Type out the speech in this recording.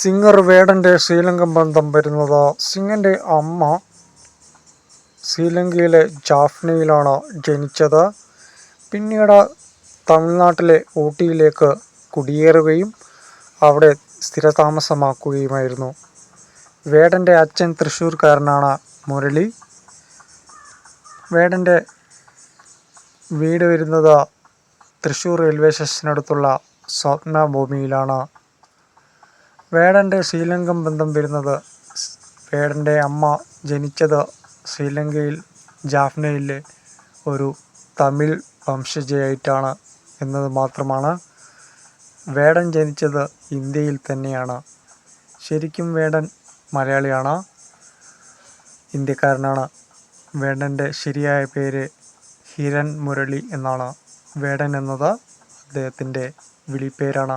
Singer വേടന്റെ ശ്രീലങ്കൻ ബന്ധം വരുന്നത്. സിംഗിന്റെ അമ്മ ശ്രീലങ്കയിലെ ജാഫ്നയിലാണ് ജനിച്ചത്. പിന്നീട് തമിഴ്നാട്ടിലെ ഊട്ടിയിലേക്ക് കുടിയേറുകയും അവിടെ സ്ഥിരതാമസമാക്കുകയുമായിരുന്നു. വേടന്റെ അച്ഛൻ തൃശ്ശൂർക്കാരനാണ് മുരളി. വേടന്റെ വീട് വരുന്നത് തൃശ്ശൂർ റെയിൽവേ സ്റ്റേഷനടുത്തുള്ള സ്വപ്ന ഭൂമിയിലാണ് വേടന്റെ ശ്രീലങ്കൻ ബന്ധം വരുന്നത് വേടന്റെ അമ്മ ജനിച്ചത് ശ്രീലങ്കയിൽ ജാഫ്നയിലെ ഒരു തമിഴ് വംശജയായിട്ടാണ് എന്നത് മാത്രമാണ്. വേടൻ ജനിച്ചത് ഇന്ത്യയിൽ തന്നെയാണ്. ശരിക്കും വേടൻ മലയാളിയാണ്. ഇന്ത്യക്കാരനാണ്. വേടന്റെ ശരിയായ പേര് ഹിരൺ മുരളി എന്നാണ്. വേടൻ എന്നത് അദ്ദേഹത്തിന്റെ വിളിപ്പേരാണ്.